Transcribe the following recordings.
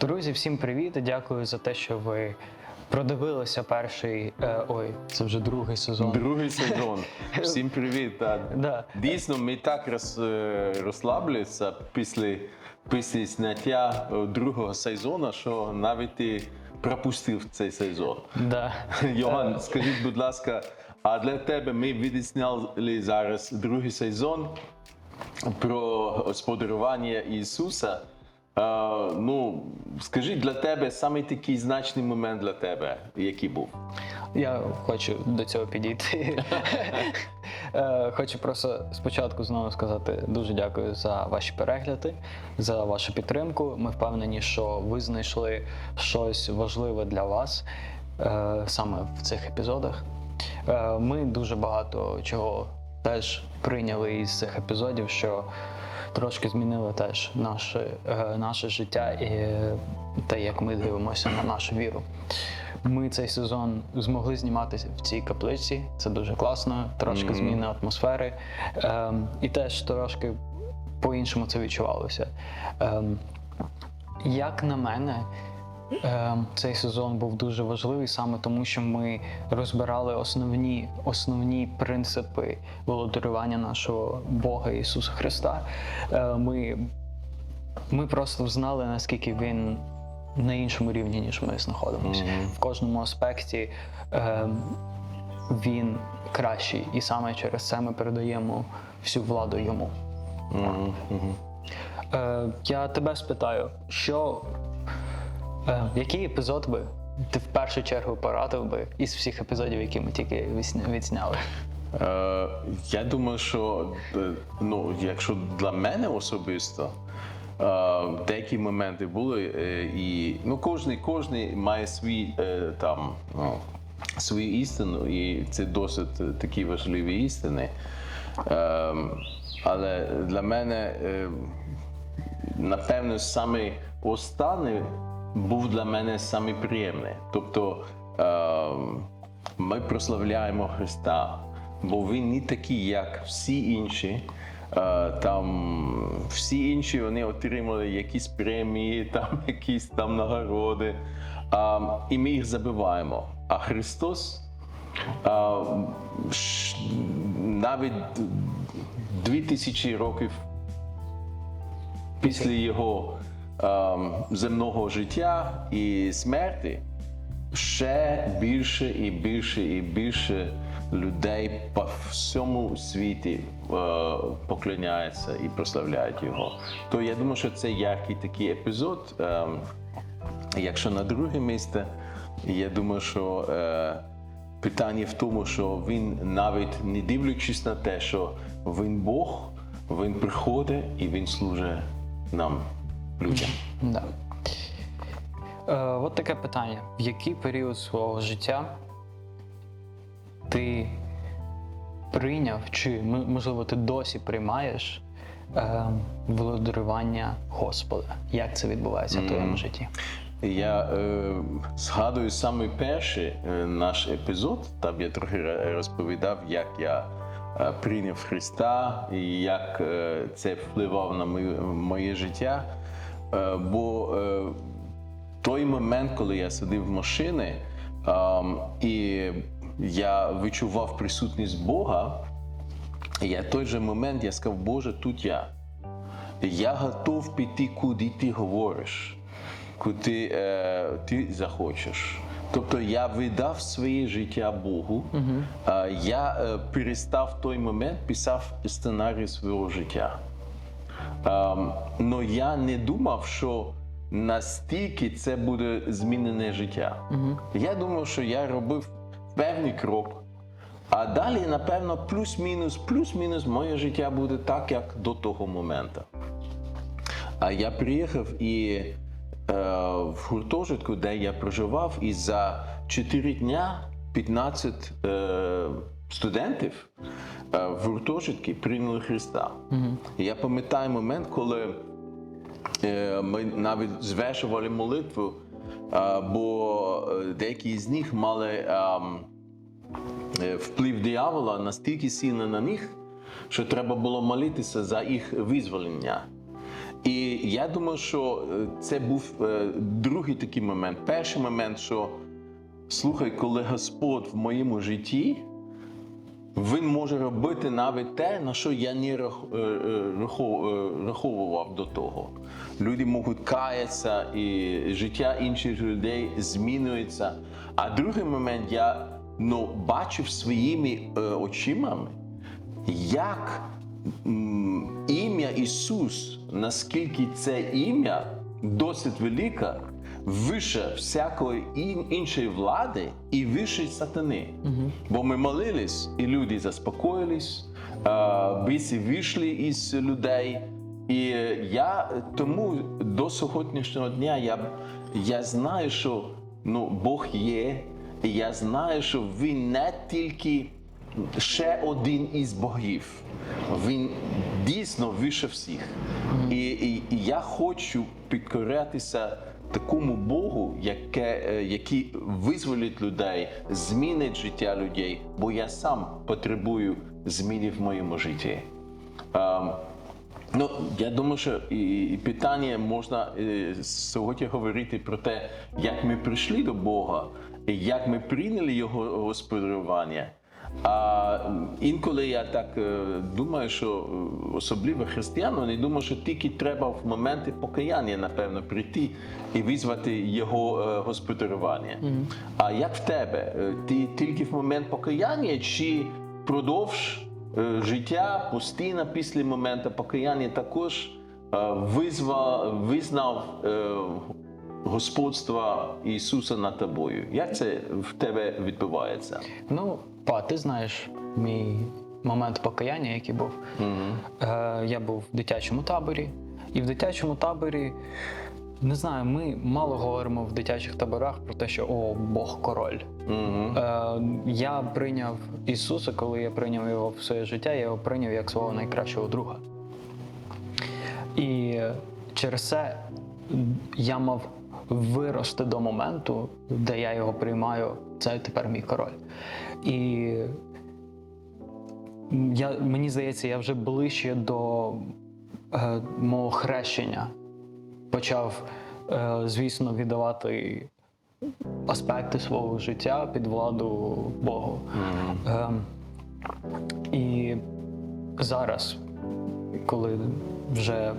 Друзі, всім привіт! і Дякую за те, що ви продивилися перший. Е, ой, це вже другий сезон. Другий сезон. Всім привіт. Та, Да. Дійсно, ми так роз, е, розслаблюємося після, після зняття е, другого сезону, що навіть ти пропустив цей сезон. Да. Йоганн, скажіть, будь ласка, а для тебе ми відзняли зараз другий сезон про господарювання Ісуса. Ну, скажіть для тебе саме такий значний момент для тебе, який був? Я хочу до цього підійти. Е, Хочу просто спочатку знову сказати дуже дякую за ваші перегляди, за вашу підтримку. Ми впевнені, що ви знайшли щось важливе для вас е, саме в цих епізодах. Е, Ми дуже багато чого теж прийняли із цих епізодів, що трошки змінили теж наше, е, наше життя і те, як ми дивимося на нашу віру. Ми цей сезон змогли зніматися в цій каплиці. Це дуже класно, трошки зміни атмосфери. Ем, і теж трошки по-іншому це відчувалося. Ем, як на мене, цей сезон був дуже важливий саме тому, що ми розбирали основні, основні принципи володарювання нашого Бога Ісуса Христа. Е, ми, ми просто знали, наскільки він на іншому рівні, ніж ми знаходимося. В кожному аспекті ем, він кращий, і саме через це ми передаємо всю владу йому. Мгм. Е, я тебе спитаю, що е, який епізод би ти в першу чергу порадив би із всіх епізодів, які ми тільки відсня- відзняли? Е, я думаю, що е, ну, якщо для мене особисто, е, деякі моменти були, е, і ну, кожний, кожний має свій е, там. Ну, свою істину, і це досить такі важливі істини. Е, але для мене, е, напевно, саме останній був для мене саме приємний. Тобто е, ми прославляємо Христа, бо Він не такий, як всі інші. Е, Там всі інші вони отримали якісь премії, там якісь там нагороди, а, і ми їх забиваємо. А Христос а, навіть дві тисячі років після його ем, земного життя і смерті ще більше і більше і більше людей по всьому світі е, поклоняються і прославляють його. То я думаю, що це яркий такий епізод. Ем, Якщо на друге місце, я думаю, що е, питання в тому, що він навіть не дивлячись на те, що він Бог, він приходить і він служить нам, людям. Да. Е, от таке питання: в який період свого життя ти прийняв, чи можливо ти досі приймаєш е, володарювання Господа? Як це відбувається в твоєму житті? Я е, згадую саме перший е, наш епізод. Там я трохи розповідав, як я е, прийняв Христа і як е, це впливав на моє, моє життя. Е, бо е, той момент, коли я сидів в машині, ем, і я відчував присутність Бога, я той же момент я сказав, Боже, тут я. Я готов піти, куди ти говориш, куди е, ти захочеш. Тобто я видав своє життя Богу. Е, я е, перестав той момент, писав сценарій свого життя. Ем, но я не думав, що настільки це буде змінене життя. Я думав, що я робив певний крок. А далі, напевно, плюс-мінус, плюс-мінус моє життя буде так, як до того моменту. А я приїхав і е, в гуртожитку, де я проживав, і за 4 дня 15 е, студентів в гуртожитки прийняли Христа. І я пам'ятаю момент, коли е, ми навіть звершували молитву, е, бо е, деякі з них мали. ем, е, вплив диявола настільки сильний на них, що треба було молитися за їх визволення. І я думаю, що е, це був е, другий такий момент. Перший момент, що слухай, коли Господь в моєму житті, він може робити навіть те, на що я не е, е, е, раховував до того. Люди можуть каятися, і життя інших людей змінюється. А другий момент я ну, бачив своїми очима, як ім'я Ісус, наскільки це ім'я досить велике, вище всякої іншої влади і вище сатани. Бо ми молились, і люди заспокоїлись, біси вийшли із людей. І я тому до сьогоднішнього дня я, я знаю, що ну, Бог є, і я знаю, що Він не тільки ще один із богів. Він дійсно вище всіх. І, і, і я хочу підкорятися такому Богу, яке, е, який визволить людей, змінить життя людей, бо я сам потребую зміни в моєму житті. Ем, Ну, я думаю, що і, питання можна е, сьогодні говорити про те, як ми прийшли до Бога, і як ми прийняли Його господарювання. А інколи я так е, думаю, що е, особливо християн, вони думають, що тільки треба в моменти покаяння, напевно, прийти і визвати його е, господарювання. А як в тебе? Ти тільки в момент покаяння чи продовж життя постійно після моменту покаяння також визвав, визнав господство Ісуса над тобою. Як це в тебе відбувається? Ну, па, ти знаєш мій момент покаяння, який був. Е, я був в дитячому таборі, і в дитячому таборі. Не знаю, ми мало говоримо в дитячих таборах про те, що о, Бог король. Угу. Е, я прийняв Ісуса, коли я прийняв його в своє життя, я його прийняв як свого найкращого друга. І через це я мав вирости до моменту, де я його приймаю, це тепер мій король. І я, мені здається, я вже ближче до е, мого хрещення почав, е, звісно, віддавати аспекти свого життя під владу Богу. Ем, і зараз, коли вже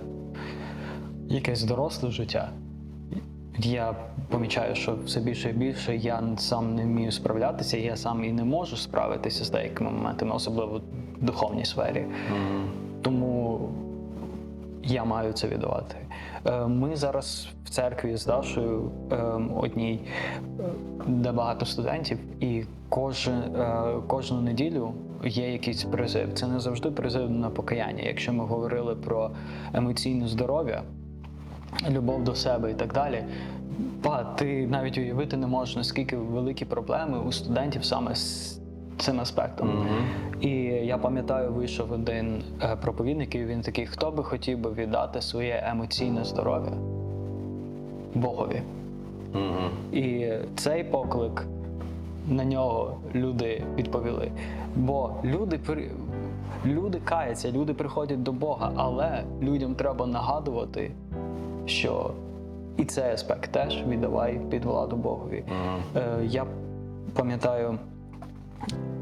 якесь доросле життя, я помічаю, що все більше і більше я сам не вмію справлятися, я сам і не можу справитися з деякими моментами, особливо в духовній сфері. Тому я маю це віддавати. Е, Ми зараз в церкві з Дашою е, одній, е, де багато студентів, і кожен, е, кожну неділю є якийсь призив. Це не завжди призив на покаяння. Якщо ми говорили про емоційне здоров'я, любов до себе і так далі. Па, ти навіть уявити не можеш, наскільки великі проблеми у студентів саме з цим аспектом. І я пам'ятаю, вийшов один е, проповідник, і він такий, хто би хотів би віддати своє емоційне здоров'я Богові. І цей поклик на нього люди відповіли. Бо люди при- люди каються, люди приходять до Бога, але людям треба нагадувати, що і цей аспект теж віддавай під владу Богові. Е, я пам'ятаю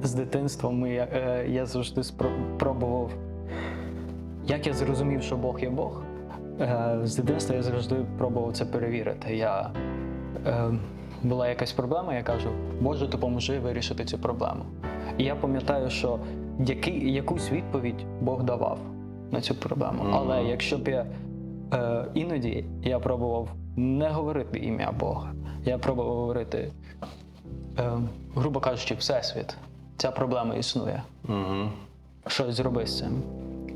з дитинства ми, е, я завжди спро- пробував, як я зрозумів, що Бог є Бог. Е, з дитинства я завжди пробував це перевірити. Я, е, була якась проблема, я кажу, Боже, допоможи вирішити цю проблему. І я пам'ятаю, що який, якусь відповідь Бог давав на цю проблему. Але якщо б я е, іноді я пробував не говорити ім'я Бога, я пробував говорити, е, грубо кажучи, Всесвіт, ця проблема існує. Угу. Щось зроби з цим.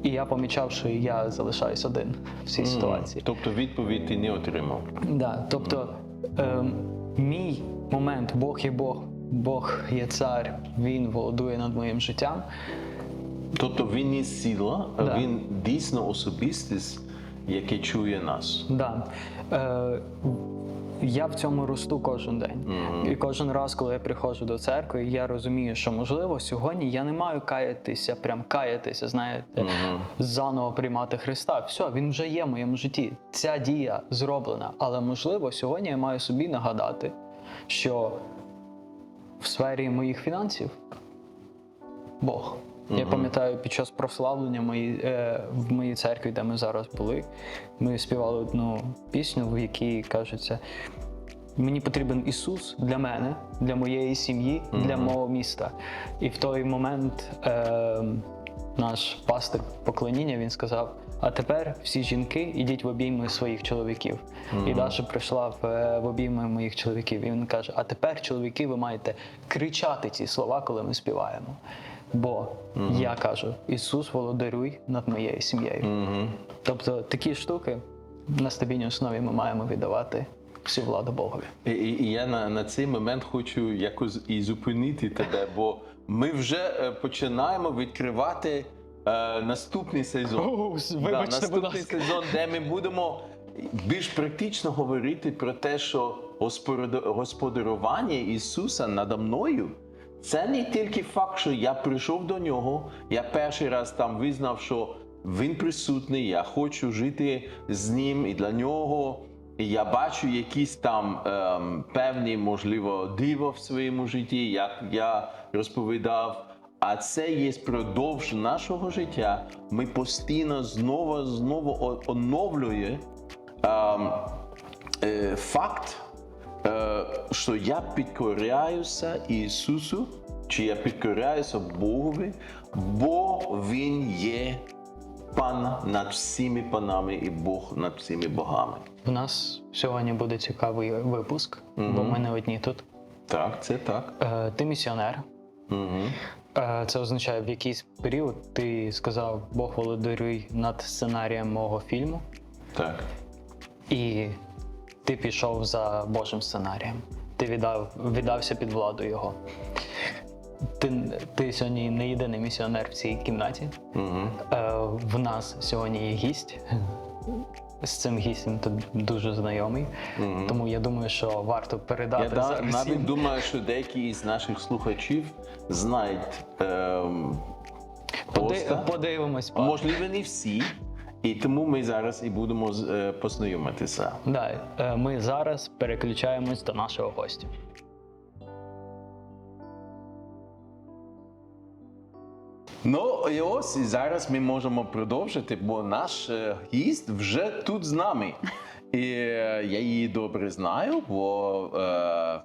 І я помічав, що я залишаюсь один в цій ситуації. Тобто відповідь ти не отримав. Да, тобто ем, мій момент Бог є Бог, Бог є цар, він володує над моїм життям. Тобто він не сила, а Да. він дійсно особистість, яка чує нас. Да. Е, я в цьому росту кожен день. І кожен раз, коли я приходжу до церкви, я розумію, що можливо сьогодні я не маю каятися, прям каятися, знаєте, заново приймати Христа. Все, він вже є в моєму житті. Ця дія зроблена. Але можливо, сьогодні я маю собі нагадати, що в сфері моїх фінансів Бог. Я пам'ятаю, під час прославлення мої, е, в моїй церкві, де ми зараз були, ми співали одну пісню, в якій кажеться: мені потрібен Ісус для мене, для моєї сім'ї, для мого міста. І в той момент е, наш пастир поклоніння він сказав: а тепер всі жінки ідіть в обійми своїх чоловіків. І Даша прийшла в, е, в обійми моїх чоловіків. І він каже: А тепер, чоловіки, ви маєте кричати ці слова, коли ми співаємо. Бо я кажу: Ісус, володарюй над моєю сім'єю. Тобто такі штуки на стабільній основі ми маємо віддавати всю владу Богові. І, і, і я на, на цей момент хочу якось і зупинити тебе, бо ми вже е, починаємо відкривати е, наступний сезон. О, вибачте, будь наступний ласка. сезон, де ми будемо більш практично говорити про те, що господарювання Ісуса надо мною. Це не тільки факт, що я прийшов до нього, я перший раз там визнав, що він присутній, я хочу жити з ним і для нього. І я бачу якісь там ем, певні, можливо, диво в своєму житті, як я розповідав. А це є продовж нашого життя. Ми постійно знову знову оновлює ем, е, факт, е, що я підкоряюся Ісусу, чи я підкоряюся Богові, бо Він є пан над всіми панами і Бог над всіми богами. У нас сьогодні буде цікавий випуск, бо ми не одні тут. Так, це так. Е, ти місіонер. Угу. Е, Це означає, в якийсь період ти сказав Бог володарюй над сценарієм мого фільму, Так. і ти пішов за Божим сценарієм. Ти віддав, віддався під владу його. Ти, ти сьогодні не єдиний місіонер в цій кімнаті. Угу. Е, в нас сьогодні є гість. З цим гістем ти дуже знайомий. Тому я думаю, що варто передати Я зараз. навіть думаю, що деякі із наших слухачів знають ем, поста. Поди- Подивимось. пане. Можливо, не всі. І тому ми зараз і будемо е, познайомитися. Да, е, ми зараз переключаємось до нашого гостя. Ну і ось і зараз ми можемо продовжити, бо наш е, гість вже тут з нами. І е, я її добре знаю, бо е,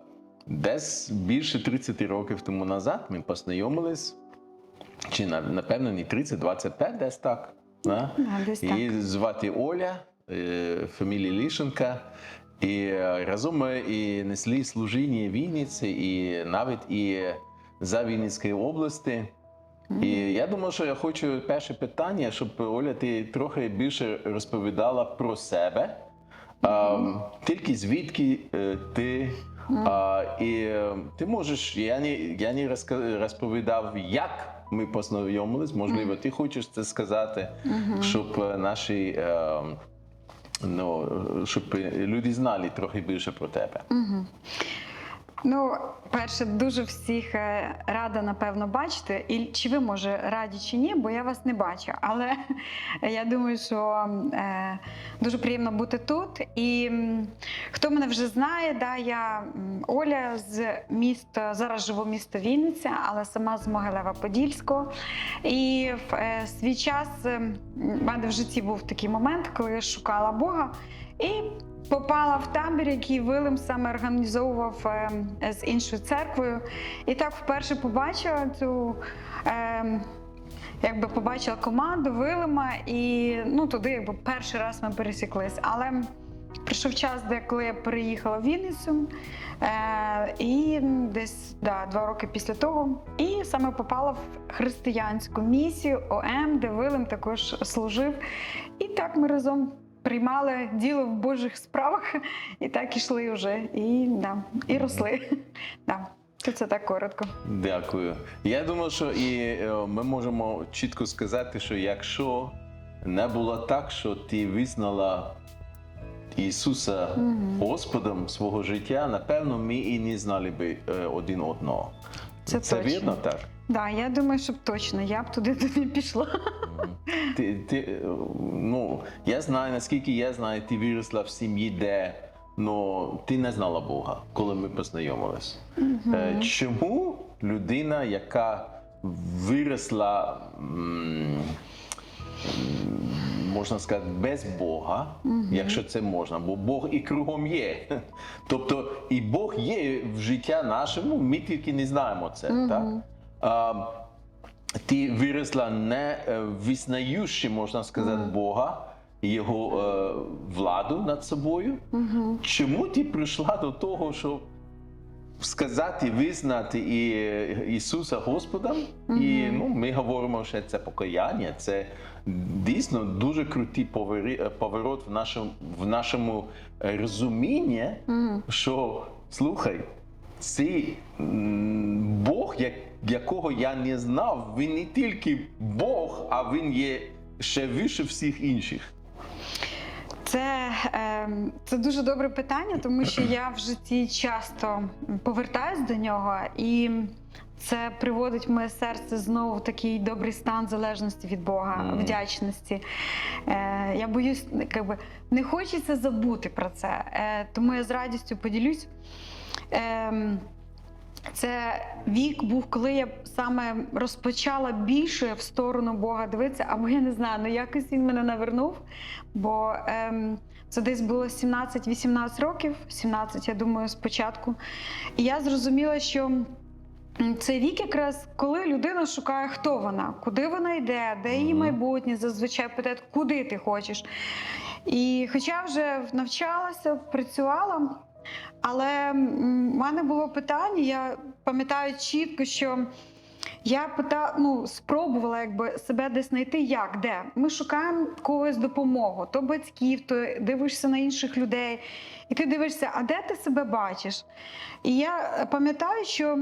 десь більше 30 років тому назад ми познайомились. Чи на- напевно не 30, 25, десь так. Да? Десь Її звати Оля, е, фамілія Лішенка. І е, разом ми і несли служіння Вінниці, і навіть і за Вінницької області. І я думаю, що я хочу перше питання, щоб Оля, ти трохи більше розповідала про себе. А, тільки звідки е, ти. А, і е, ти можеш, я не, я не розповідав, як ми познайомились. Можливо, ти хочеш це сказати, щоб е, наші. е, Ну, щоб люди знали трохи більше про тебе. Ну, перше, дуже всіх е, рада, напевно, бачити. І чи ви може раді чи ні, бо я вас не бачу. Але я думаю, що е, дуже приємно бути тут. І хто мене вже знає, да, я Оля з міста, зараз живу в місто Вінниця, але сама з Могилева-Подільського. І в е, свій час е, в мене в житті був такий момент, коли я шукала Бога. І попала в табір, який Вилим саме організовував е, з іншою церквою. І так вперше побачила цю. Е, Якби побачила команду Вилима, і ну туди якби перший раз ми пересіклись. Але прийшов час, де коли я переїхала в Вінницю, е, і десь да, два роки після того, і саме попала в християнську місію ОМ, де Вилим також служив. І так ми разом приймали діло в Божих справах, і так ішли вже, і, да, і росли. Да. Це так коротко. Дякую. Я думаю, що і е, ми можемо чітко сказати, що якщо не було так, що ти визнала Ісуса Господом свого життя, напевно, ми і не знали би е, один одного. Це Це точно. вірно так? Да, я думаю, що б точно я б туди не пішла. Ти, ти, ну, я знаю, наскільки я знаю, ти виросла в сім'ї, де ну, ти не знала Бога, коли ми познайомились. Е, Чому людина, яка виросла, можна сказати, без Бога, якщо це можна, бо Бог і кругом є. Тобто і Бог є в життя нашому, ми тільки не знаємо це. Так? Ти виросла не е, визнаючи, можна сказати, Бога його е, владу над собою. Чому ти прийшла до того, щоб сказати, визнати і, е, Ісуса Господом? І ну, ми говоримо, що це покаяння, це дійсно дуже крутий е, поворот в нашому, в нашому розумінні, що слухай. Цей Бог, як, якого я не знав, він не тільки Бог, а він є ще вище всіх інших. Це, е, це дуже добре питання, тому що я в житті часто повертаюсь до нього, і це приводить моє серце знову в такий добрий стан залежності від Бога, Мгм. вдячності. Е, я боюсь, якби не хочеться забути про це, е, тому я з радістю поділюсь. Ем, це вік був, коли я саме розпочала більше в сторону Бога дивитися, або я не знаю, ну якось він мене навернув. Бо ем, це десь було 17-18 років, 17, я думаю, спочатку. І я зрозуміла, що це вік якраз коли людина шукає, хто вона, куди вона йде, де її майбутнє, зазвичай питають, куди ти хочеш. І хоча вже навчалася, працювала, але в мене було питання, я пам'ятаю чітко, що я пита, ну, спробувала якби, себе десь знайти, як, де. Ми шукаємо когось допомогу, то батьків, то дивишся на інших людей, і ти дивишся, а де ти себе бачиш? І я пам'ятаю, що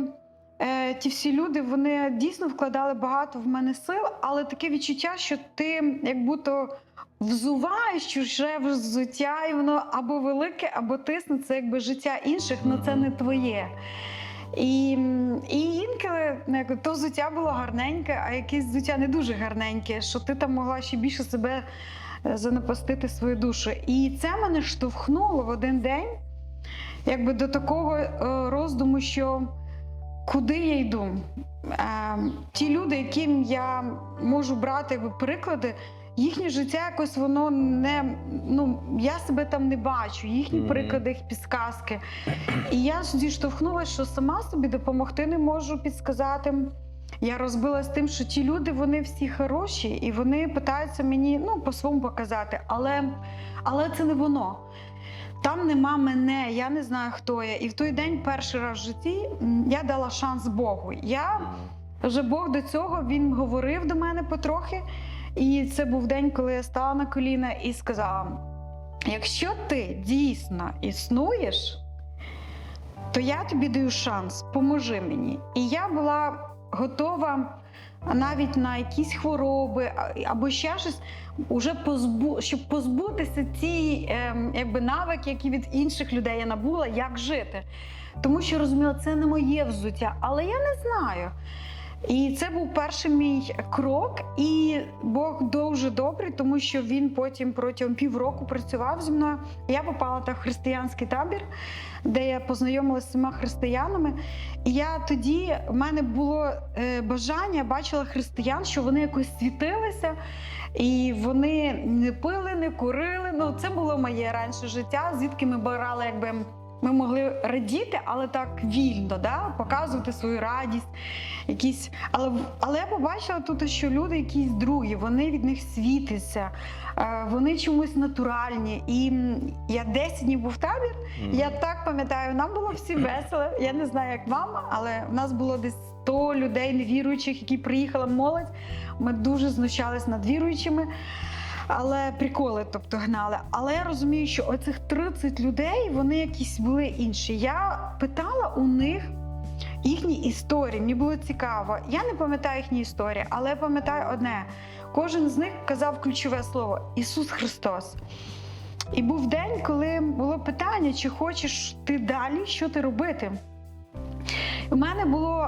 е, ті всі люди вони дійсно вкладали багато в мене сил, але таке відчуття, що ти як будто взуваєш чуже взуття, і воно або велике, або тисне, це якби життя інших, але це не твоє. І, і інколи ну, як то взуття було гарненьке, а якесь взуття не дуже гарненьке, що ти там могла ще більше себе е, занапастити свою душу. І це мене штовхнуло в один день, якби до такого е, роздуму, що куди я йду. Е, ті люди, яким я можу брати приклади, їхнє життя якось воно не ну я себе там не бачу, їхні Мгм. приклади, їх підсказки. І я ж зіштовхнулася, що сама собі допомогти не можу підсказати. Я розбилась тим, що ті люди вони всі хороші, і вони питаються мені ну, по-своєму показати, але, але це не воно. Там нема мене, я не знаю, хто я. І в той день, перший раз в житті, я дала шанс Богу. Я вже Бог до цього він говорив до мене потрохи. І це був день, коли я стала на коліна і сказала: якщо ти дійсно існуєш, то я тобі даю шанс, поможи мені. І я була готова навіть на якісь хвороби або ще щось, уже позбу, щоб позбутися ці ем, якби навики, які від інших людей я набула, як жити. Тому що розуміла, це не моє взуття, але я не знаю. І це був перший мій крок, і Бог дуже добрий, тому що він потім протягом півроку працював зі мною. Я попала в християнський табір, де я познайомилася з всіма християнами. І я тоді в мене було е, бажання, бачила християн, що вони якось світилися, і вони не пили, не курили. Ну, це було моє раніше життя, звідки ми брали, якби ми могли радіти, але так вільно, да? показувати свою радість. Якісь, але, але я побачила тут, що люди якісь другі, вони від них світяться, е, вони чомусь натуральні. І я 10 днів був в табір. Я так пам'ятаю, нам було всі весело. Я не знаю, як вам, але в нас було десь 100 людей невіруючих, які приїхали молодь. Ми дуже знущались над віруючими. Але приколи, тобто гнали. Але я розумію, що оцих 30 людей вони якісь були інші. Я питала у них їхні історії. Мені було цікаво. Я не пам'ятаю їхні історії, але я пам'ятаю одне: кожен з них казав ключове слово Ісус Христос. І був день, коли було питання, чи хочеш ти далі, що ти робити. У мене було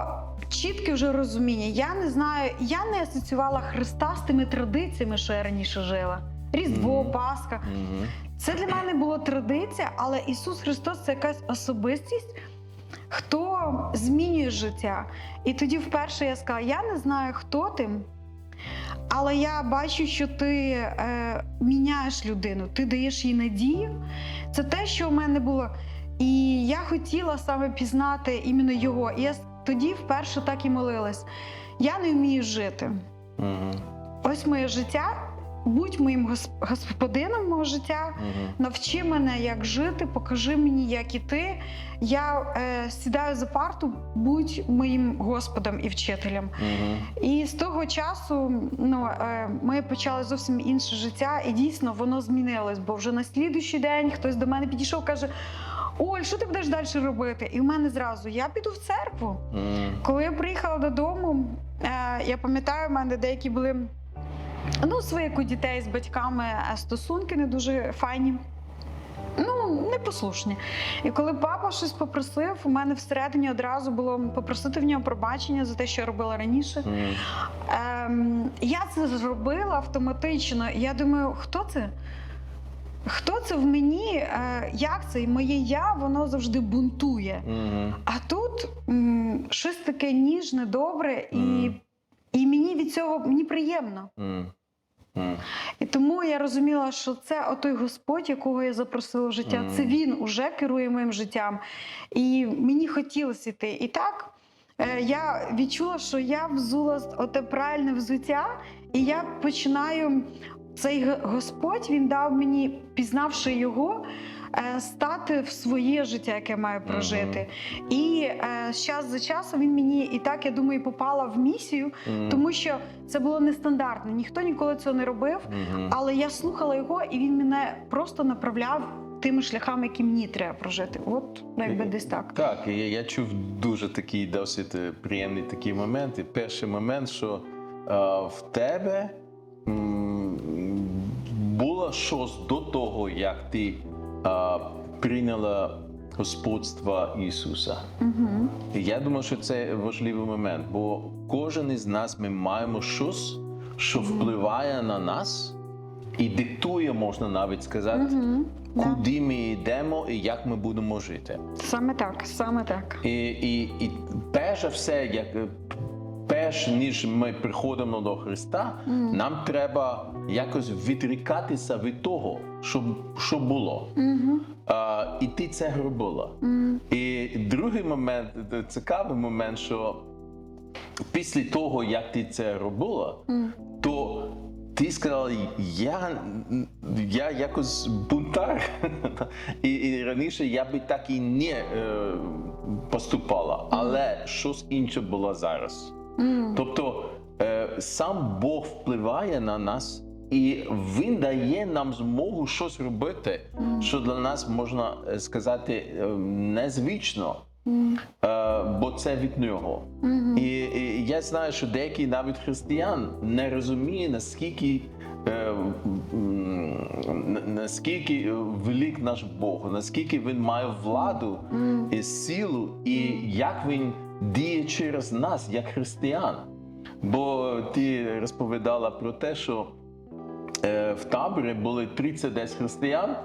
чітке вже розуміння. Я не знаю, я не асоціювала Христа з тими традиціями, що я раніше жила. Різдво, Мгм. Пасха. Мгм. Це для мене було традиція, але Ісус Христос це якась особистість, хто змінює життя. І тоді вперше я сказала: я не знаю, хто ти, але я бачу, що ти е, міняєш людину, ти даєш їй надію. Це те, що в мене було. І я хотіла саме пізнати іменно його. І я тоді вперше так і молилась. Я не вмію жити. Мгм. Ось моє життя, будь моїм гос- господином мого життя. Мгм. Навчи мене, як жити, покажи мені, як іти. Я е, сідаю за парту, будь моїм господом і вчителем. Мгм. І з того часу ну, е, ми почали зовсім інше життя, і дійсно воно змінилось. Бо вже на слідуючий день хтось до мене підійшов, каже: Оль, що ти будеш далі робити? І в мене зразу я піду в церкву. Мгм. Коли я приїхала додому, е, я пам'ятаю, в мене деякі були ну, свої як у дітей з батьками е, стосунки не дуже файні. Ну, непослушні. І коли папа щось попросив, у мене всередині одразу було попросити в нього пробачення за те, що я робила раніше. Мгм. Ем, я це зробила автоматично. Я думаю, хто це? Хто це в мені? Е, як це? І моє я воно завжди бунтує. Мгм. А тут м, щось таке ніжне, добре, і, Мгм. і мені від цього мені приємно. Мгм. І тому я розуміла, що це отой Господь, якого я запросила в життя. Це він уже керує моїм життям. І мені хотілося йти. І так е, я відчула, що я взула оте правильне взуття, і я починаю. Цей Господь він дав мені, пізнавши його, е, стати в своє життя, яке маю прожити. І е, з час за часом він мені і так, я думаю, попала в місію, Мгм. тому що це було нестандартно. Ніхто ніколи цього не робив. Мгм. Але я слухала його, і він мене просто направляв тими шляхами, які мені треба прожити. От ну, якби десь так. Так, я, я чув дуже такий досить е, приємний такий момент. І перший момент, що е, в тебе м, було щось до того, як ти е, прийняла господство Ісуса. Угу. І я думаю, що це важливий момент, бо кожен із нас ми маємо щось, що впливає на нас і диктує, можна навіть сказати, Угу. Да. куди ми йдемо і як ми будемо жити. Саме так, саме так. І, і, і перш за все, як перш ніж ми приходимо до Христа, Мгм. нам треба якось відрікатися від того, що, що було. Угу. А, і ти це робила. Угу. І другий момент, цікавий момент, що після того, як ти це робила, то ти сказала, я, я якось бунтар. І, і раніше я би так і не е, поступала, але щось інше було зараз. Тобто е, сам Бог впливає на нас, і Він дає нам змогу щось робити, що для нас можна е, сказати е, незвично, е, бо це від нього. І, і я знаю, що деякі навіть християн не розуміють, наскільки. е, Наскільки велик наш Бог, наскільки він має владу і силу, і як він діє через нас, як християн. Бо ти розповідала про те, що е, в таборі були 30 десь християн,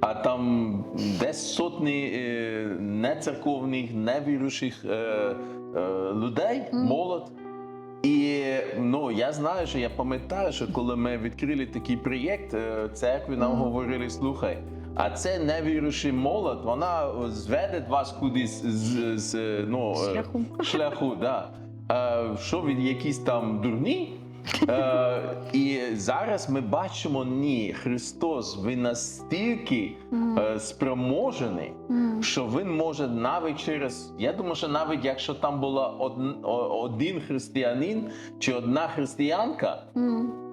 а там десь сотні е, нецерковних, невіруючих е, людей, молодь. І ну я знаю, що я пам'ятаю, що коли ми відкрили такий проєкт церкви, нам говорили: слухай, а це невіруючий молодь, вона зведе вас кудись з, з ну, е, Шляху. шляху да. Е, що він якісь там дурні? Е, і зараз ми бачимо, ні, Христос він настільки е, спроможений, що він може навіть через. Я думаю, що навіть якщо там була один, один християнин чи одна християнка,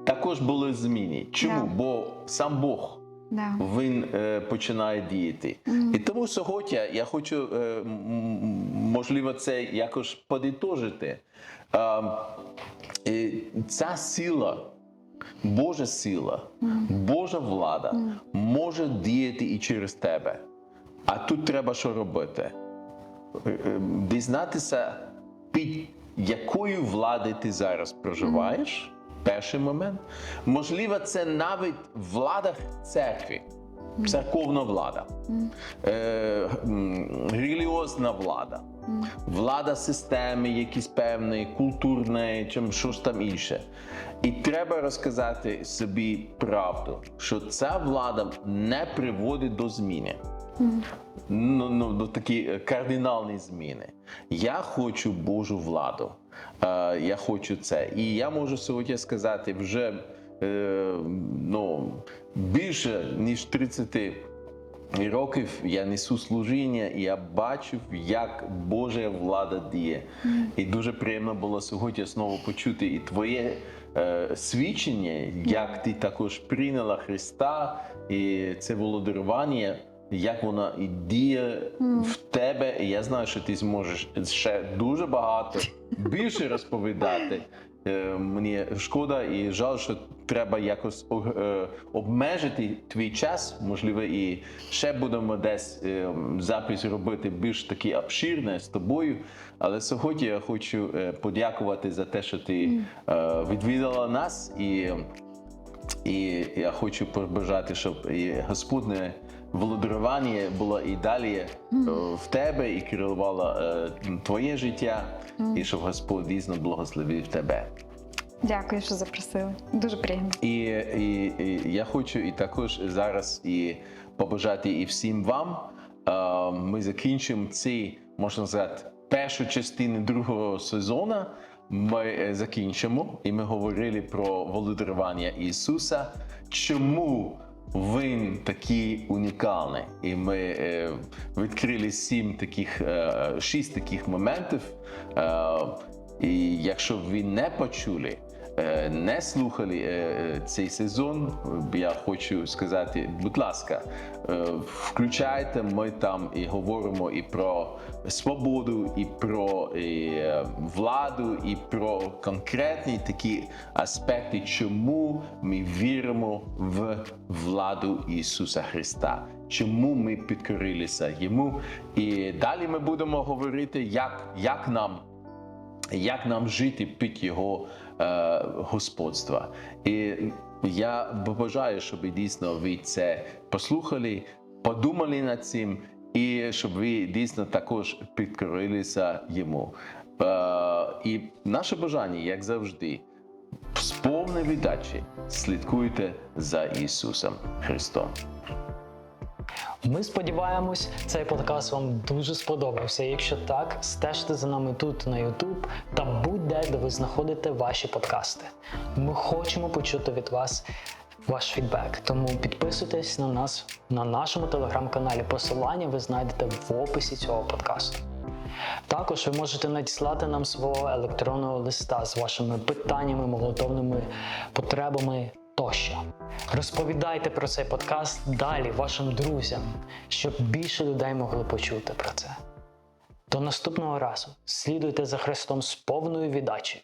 також були зміни. Чому? Бо сам Бог Да. він е, починає діяти. І тому сьогодні я хочу, е, можливо, це якось подитожити. Е, е, ця сила, Божа сила, Божа влада може діяти і через тебе. А тут треба що робити? Е, е, Дізнатися, під якою влади ти зараз проживаєш. Перший момент. Можливо, це навіть влада церкви, церковна влада, е, релігіозна влада, влада системи, якісь певної, культурної, чим щось там інше. І треба розказати собі правду, що ця влада не приводить до зміни ну, ну, до такі кардинальні зміни. Я хочу Божу владу. Е, я хочу це. І я можу сьогодні сказати вже е, ну, більше ніж 30 років я несу служіння, і я бачив, як Божа влада діє. І дуже приємно було сьогодні знову почути і твоє е, свідчення, як ти також прийняла Христа, і це володарування, як вона і діє в тебе. І я знаю, що ти зможеш ще дуже багато більше розповідати. Е, Мені шкода і жаль, що треба якось е, обмежити твій час. Можливо, і ще будемо десь е, запис робити більш такі обширне з тобою. Але сьогодні я хочу подякувати за те, що ти відвідала нас і. І я хочу побажати, щоб і Господне володарування було і далі е, в тебе, і керувало е, твоє життя, і щоб Господь дійсно благословив тебе. Дякую, що запросили. Дуже приємно. І, і, і я хочу і також зараз і побажати і всім вам. Е, Ми закінчимо цей, можна сказати, першу частину другого сезону. Ми закінчимо, і ми говорили про володарування Ісуса. Чому він такий унікальний? І ми е, відкрили сім таких, е, шість таких моментів. Е, і якщо ви не почули, не слухали е, цей сезон, я хочу сказати, будь ласка, е, включайте, ми там і говоримо і про свободу, і про е, владу, і про конкретні такі аспекти, чому ми віримо в владу Ісуса Христа. Чому ми підкорилися йому? І далі ми будемо говорити, як, як нам як нам жити під його е, господства. І я бажаю, щоб дійсно ви це послухали, подумали над цим, і щоб ви дійсно також підкорилися йому. Е, і наше бажання, як завжди, з повної віддачі слідкуйте за Ісусом Христом. Ми сподіваємось, цей подкаст вам дуже сподобався. Якщо так, стежте за нами тут на YouTube та будь-де, де ви знаходите ваші подкасти. Ми хочемо почути від вас ваш фідбек. Тому підписуйтесь на нас на нашому телеграм-каналі. Посилання ви знайдете в описі цього подкасту. Також ви можете надіслати нам свого електронного листа з вашими питаннями, молотовними потребами тощо. Розповідайте про цей подкаст далі вашим друзям, щоб більше людей могли почути про це. До наступного разу слідуйте за Христом з повною віддачею.